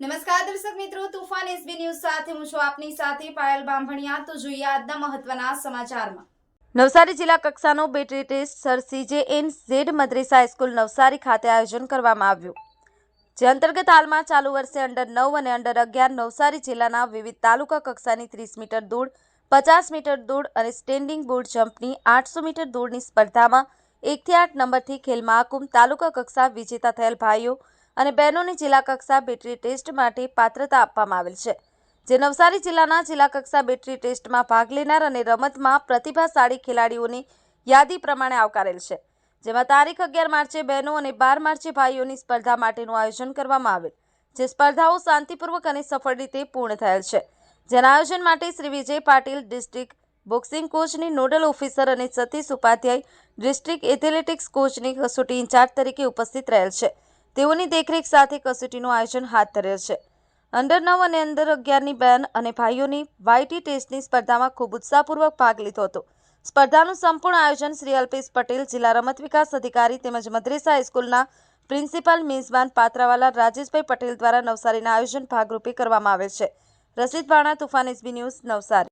નમસ્કાર દર્શક મિત્રો, તુફાન એસબી ન્યૂઝ સાથે હું છું આપની સાથે પાયલ બાંભણિયા. તો જોઈએ આજના મહત્વના સમાચારમાં. નવસારી જિલ્લા કક્ષાનો battery test sir CJ N Z મદ્રેસા high school Navsari ખાતે આયોજન કરવામાં આવ્યું. જે અંતર્ગત હાલમાં ચાલુ વર્ષે અંડર નવ અને અંડર અગિયાર નવસારી જિલ્લાના વિવિધ તાલુકા કક્ષાની ત્રીસ મીટર દૂર પચાસ મીટર દૂર અને સ્ટેન્ડિંગ બોર્ડ જમ્પની આઠસો મીટર દૂરની સ્પર્ધામાં એકથી આઠ નંબરથી ખેલ મહાકુંભ તાલુકા કક્ષા વિજેતા થયેલ ભાઈઓ અને બહેનોને જિલ્લા કક્ષા બેટરી ટેસ્ટ માટે પાત્રતા આપવામાં આવેલ છે. જે નવસારી જિલ્લાના જિલ્લા કક્ષા બેટરી ટેસ્ટમાં ભાગ લેનાર અને રમતમાં પ્રતિભાશાળી ખેલાડીઓની યાદી પ્રમાણે આવકારેલ છે. જેમાં તારીખ અગિયાર માર્ચે બહેનો અને બાર માર્ચે ભાઈઓની સ્પર્ધા માટેનું આયોજન કરવામાં આવેલ, જે સ્પર્ધાઓ શાંતિપૂર્વક અને સફળ રીતે પૂર્ણ થયેલ છે. જેના આયોજન માટે શ્રી વિજય પાટીલ ડિસ્ટ્રિક્ટ બોક્સિંગ કોચની, નોડલ ઓફિસર અને સતીશ ઉપાધ્યાય ડિસ્ટ્રિક્ટ એથ્લેટિક્સ કોચની કસોટી ઇન્ચાર્જ તરીકે ઉપસ્થિત રહેલ છે. તેઓની દેખરેખ સાથે કસોટીનું આયોજન હાથ ધરેલ છે. અંડર નવ અને અંડર અગિયારની બહેન અને ભાઈઓની વાયટી ટેસ્ટની સ્પર્ધામાં ખૂબ ઉત્સાહપૂર્વક ભાગ લીધો હતો. સ્પર્ધાનું સંપૂર્ણ આયોજન શ્રી અલ્પેશ પટેલ, જિલ્લા રમત વિકાસ અધિકારી તેમજ મદ્રેસા હાઈસ્કૂલના પ્રિન્સિપાલ મેઝબાન પાત્રાવાલા રાજેશભાઈ પટેલ દ્વારા નવસારીના આયોજન ભાગરૂપે કરવામાં આવેલ છે. Rashid Bhana Tufan SB News, Navsari.